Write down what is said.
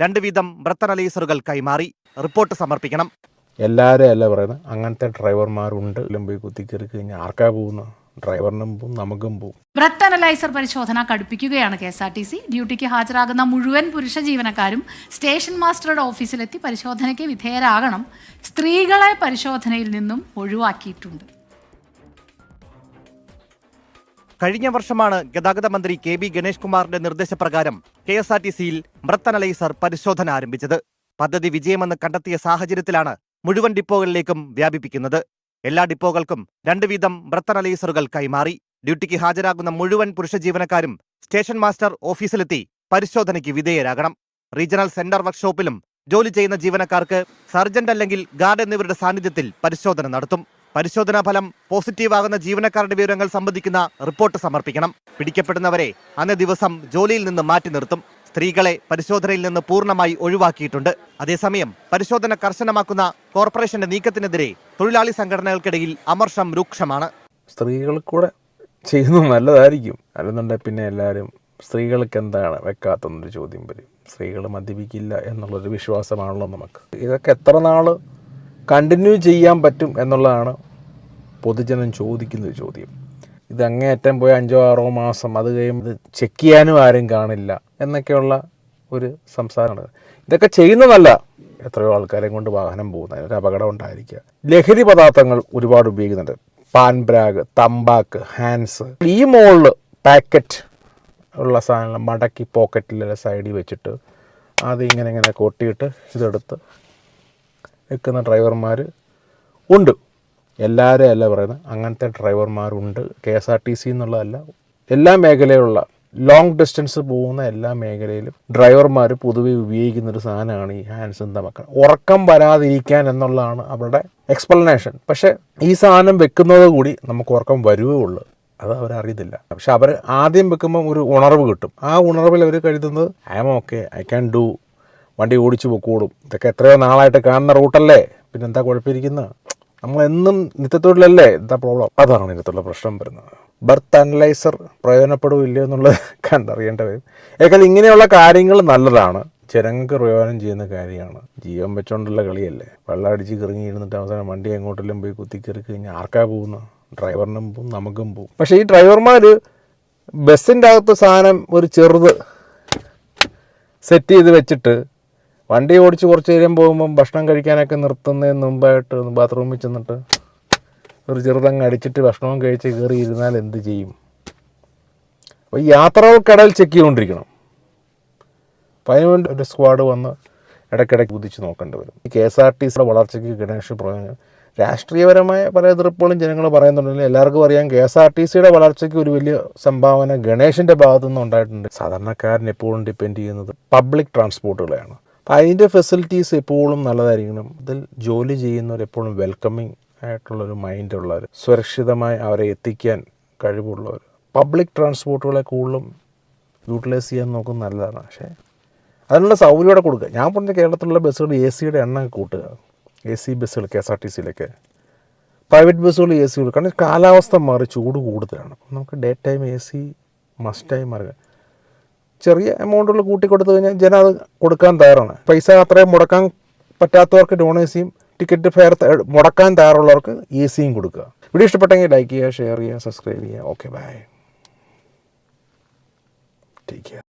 രണ്ട് വീതം ബ്രത്തനലൈസറുകൾ കൈമാറി റിപ്പോർട്ട് സമർപ്പിക്കണം. എല്ലാവരും അല്ല പറയുന്നത് അങ്ങനത്തെ ഡ്രൈവർമാരുണ്ട്. പോയി കുത്തിക്കയറി കഴിഞ്ഞാൽ ആർക്കാ പോകുന്നത് ഡ്രൈവറിനും പോവും നമുക്കും പോവും. ബ്രത്ത് അനലൈസർ പരിശോധന കടുപ്പിക്കുകയാണ് K S R T C. ഡ്യൂട്ടിക്ക് ഹാജരാകുന്ന മുഴുവൻ പുരുഷ ജീവനക്കാരും സ്റ്റേഷൻ മാസ്റ്ററുടെ ഓഫീസിലെത്തി പരിശോധനയ്ക്ക് വിധേയരാകണം. സ്ത്രീകളെ പരിശോധനയിൽ നിന്നും ഒഴിവാക്കിയിട്ടുണ്ട്. കഴിഞ്ഞ വർഷമാണ് ഗതാഗത മന്ത്രി കെ ബി ഗണേഷ് കുമാറിന്റെ നിർദ്ദേശപ്രകാരം കെ എസ് ആർ ടി സിയിൽ മൃത്തനലൈസർ പരിശോധന ആരംഭിച്ചത്. പദ്ധതി വിജയമെന്ന് കണ്ടെത്തിയ സാഹചര്യത്തിലാണ് മുഴുവൻ ഡിപ്പോകളിലേക്കും വ്യാപിപ്പിക്കുന്നത്. എല്ലാ ഡിപ്പോകൾക്കും രണ്ട് വീതം മൃത്തനലൈസറുകൾ കൈമാറി. ഡ്യൂട്ടിക്ക് ഹാജരാകുന്ന മുഴുവൻ പുരുഷ ജീവനക്കാരും സ്റ്റേഷൻ മാസ്റ്റർ ഓഫീസിലെത്തി പരിശോധനയ്ക്ക് വിധേയരാകണം. റീജിയണൽ സെന്റർ വർക്ക്ഷോപ്പിലും ജോലി ചെയ്യുന്ന ജീവനക്കാർക്ക് സർജന്റ് അല്ലെങ്കിൽ ഗാർഡ് എന്നിവരുടെ സാന്നിധ്യത്തിൽ പരിശോധന നടത്തും. പരിശോധനാ ഫലം പോസിറ്റീവ് ആകുന്ന ജീവനക്കാരുടെ വിവരങ്ങൾ സംബന്ധിക്കുന്ന റിപ്പോർട്ട് സമർപ്പിക്കണം. പിടിക്കപ്പെടുന്നവരെ അന്നേ ദിവസം ജോലിയിൽ നിന്ന് മാറ്റി നിർത്തും. സ്ത്രീകളെ പരിശോധനയിൽ നിന്ന് പൂർണമായി ഒഴിവാക്കിയിട്ടുണ്ട്. അതേസമയം പരിശോധന കർശനമാക്കുന്ന കോർപ്പറേഷന്റെ നീക്കത്തിനെതിരെ തൊഴിലാളി സംഘടനകൾക്കിടയിൽ അമർഷം രൂക്ഷമാണ്. സ്ത്രീകൾ കൂടെ ചെയ്യുന്നത് നല്ലതായിരിക്കും. അല്ലെന്നുണ്ടെങ്കിൽ പിന്നെ എല്ലാവരും സ്ത്രീകൾക്ക് എന്താണ് വെക്കാത്തെന്നൊരു ചോദ്യം വരും. സ്ത്രീകൾ മദ്യപിക്കില്ല എന്നുള്ളൊരു വിശ്വാസമാണല്ലോ നമുക്ക്. ഇതൊക്കെ എത്ര നാൾ കണ്ടിന്യൂ ചെയ്യാൻ പറ്റും എന്നുള്ളതാണ് പൊതുജനം ചോദിക്കുന്ന ഒരു ചോദ്യം. ഇത് അങ്ങേയറ്റം പോയ അഞ്ചോ ആറോ മാസം അത് കഴിയുമ്പോൾ ഇത് ചെക്ക് ചെയ്യാനും ആരും കാണില്ല എന്നൊക്കെയുള്ള ഒരു സംസാരമാണ്. ഇതൊക്കെ ചെയ്യുന്നതല്ല എത്രയോ ആൾക്കാരെ കൊണ്ട് വാഹനം പോകുന്നത് ഒരു അപകടം ഉണ്ടായിരിക്കുക. ലഹരി പദാർത്ഥങ്ങൾ ഒരുപാട് ഉപയോഗിക്കുന്നുണ്ട്. പാൻ ബ്രാഗ് തമ്പാക്ക് ഹാൻസ്. ഈ മോളിൽ പാക്കറ്റ് ഉള്ള സാധനങ്ങൾ മടക്കി പോക്കറ്റിലെ സൈഡിൽ വെച്ചിട്ട് അത് ഇങ്ങനെ ഇങ്ങനെ കൊട്ടിയിട്ട് ഇതെടുത്ത് നിൽക്കുന്ന ഡ്രൈവർമാർ ഉണ്ട്. എല്ലാവരും അല്ല പറയുന്നത്. അങ്ങനത്തെ ഡ്രൈവർമാരുണ്ട്. K S R T C എന്നുള്ളതല്ല. എല്ലാ മേഖലയിലുള്ള ലോങ് ഡിസ്റ്റൻസ് പോകുന്ന എല്ലാ മേഖലയിലും ഡ്രൈവർമാർ പൊതുവെ ഉപയോഗിക്കുന്ന ഒരു സാധനമാണ് ഈ ഹാൻഡ്സും തമക്ക ഉറക്കം വരാതിരിക്കാൻ എന്നുള്ളതാണ് അവരുടെ എക്സ്പ്ലനേഷൻ പക്ഷേ ഈ സാധനം വെക്കുന്നത് കൂടി നമുക്ക് ഉറക്കം വരുവേ ഉള്ളൂ. അത് അവരറിയത്തില്ല. പക്ഷെ അവർ ആദ്യം വെക്കുമ്പം ഒരു ഉണർവ് കിട്ടും. ആ ഉണർവിൽ അവർ കരുതുന്നത് I M okay I can do വണ്ടി ഓടിച്ചു പൊക്കോളും. ഇതൊക്കെ എത്രയോ നാളായിട്ട് കാണുന്ന റൂട്ടല്ലേ പിന്നെന്താ കുഴപ്പമിരിക്കുന്നത് നമ്മൾ എന്നും നിത്യത്തൊഴിലല്ലേ? എന്താ പ്രോബ്ലം അതാണ് ഇതിനകത്തുള്ള പ്രശ്നം വരുന്നത്. ബർത്ത് അനലൈസർ പ്രയോജനപ്പെടുമോ ഇല്ലയോ എന്നുള്ളത് കണ്ടറിയേണ്ട വരും ഏക്കാൾ ഇങ്ങനെയുള്ള കാര്യങ്ങൾ നല്ലതാണ്. ജനങ്ങൾക്ക് പ്രയോജനം ചെയ്യുന്ന കാര്യമാണ്. ജീവൻ വെച്ചുകൊണ്ടുള്ള കളിയല്ലേ? വെള്ളം അടിച്ച് കിറങ്ങി ഇരുന്നിട്ട് അവസാനം വണ്ടി എങ്ങോട്ടെല്ലാം പോയി കുത്തി കഴിഞ്ഞാൽ ആർക്കാ പോകുന്ന ഡ്രൈവറിനും പോവും നമുക്കും പോവും പക്ഷേ ഈ ഡ്രൈവർമാർ ബസ്സിന്റെ അകത്ത് സാധനം ഒരു ചെറുത് സെറ്റ് ചെയ്ത് വെച്ചിട്ട് വണ്ടി ഓടിച്ച് കുറച്ച് നേരം പോകുമ്പം ഭക്ഷണം കഴിക്കാനൊക്കെ നിർത്തുന്നതിന് മുമ്പായിട്ട് ബാത്റൂമിൽ ചെന്നിട്ട് ഒരു ചെറുതങ്ങ് അടിച്ചിട്ട് ഭക്ഷണവും കഴിച്ച് കയറി ഇരുന്നാൽ എന്ത് ചെയ്യും? അപ്പോൾ യാത്രകൾക്കിടയിൽ ചെക്ക് ചെയ്തുകൊണ്ടിരിക്കണം. അപ്പോൾ അതിന് വേണ്ടി ഒരു സ്ക്വാഡ് വന്ന് ഇടയ്ക്കിടയ്ക്ക് കുതിച്ച് നോക്കേണ്ടി വരും. ഈ കെ എസ് ആർ ടി സിയുടെ വളർച്ചയ്ക്ക് ഗണേഷ് പ്രയോജനം. രാഷ്ട്രീയപരമായ പല എതിർപ്പുകളും ജനങ്ങൾ പറയുന്നുണ്ടെങ്കിൽ എല്ലാവർക്കും അറിയാം കെ എസ് ആർ ടി സിയുടെ വളർച്ചയ്ക്ക് ഒരു വലിയ സംഭാവന ഗണേഷിന്റെ ഭാഗത്തുനിന്ന് ഉണ്ടായിട്ടുണ്ട്. സാധാരണക്കാരൻ എപ്പോഴും ഡിപ്പെൻഡ് ചെയ്യുന്നത് പബ്ലിക് ട്രാൻസ്പോർട്ടുകളെയാണ് അപ്പം അതിന്റെ ഫെസിലിറ്റീസ് എപ്പോഴും നല്ലതായിരിക്കണം. ഇതിൽ ജോലി ചെയ്യുന്നവരെപ്പോഴും വെൽക്കമിങ് ആയിട്ടുള്ളൊരു മൈൻഡുള്ളവർ സുരക്ഷിതമായി അവരെ എത്തിക്കാൻ കഴിവുള്ളവർ. പബ്ലിക് ട്രാൻസ്പോർട്ടുകളെ കൂടുതലും യൂട്ടിലൈസ് ചെയ്യാൻ നോക്കുന്നത് നല്ലതാണ്. പക്ഷേ അതിനുള്ള സൗകര്യം ഇവിടെ കൊടുക്കുക. ഞാൻ പറഞ്ഞ കേരളത്തിലുള്ള ബസ്സുകൾ എ സിയുടെ എണ്ണം കൂട്ടുക. എ സി ബസ്സുകൾ കെ എസ് ആർ ടി സിയിലൊക്കെ പ്രൈവറ്റ് ബസ്സുകൾ എ സികൾ കാരണം കാലാവസ്ഥ മാറി ചൂട് കൂടുതലാണ്. നമുക്ക് ഡേ ടൈം എ സി മസ്റ്റായി മാറുക. ചെറിയ എമൗണ്ടുകൾ കൂട്ടി കൊടുത്തു കഴിഞ്ഞാൽ ജനം അത് കൊടുക്കാൻ തയ്യാറാണ്. പൈസ അത്രയും മുടക്കാൻ പറ്റാത്തവർക്ക് നോൺ എ സിയും ടിക്കറ്റ് ഫെയർ മുടക്കാൻ തയ്യാറുള്ളവർക്ക് എ സിയും കൊടുക്കുക. വീഡിയോ ഇഷ്ടപ്പെട്ടെങ്കിൽ ലൈക്ക് ചെയ്യുക ഷെയർ ചെയ്യുക സബ്സ്ക്രൈബ് ചെയ്യുക. Okay bye take care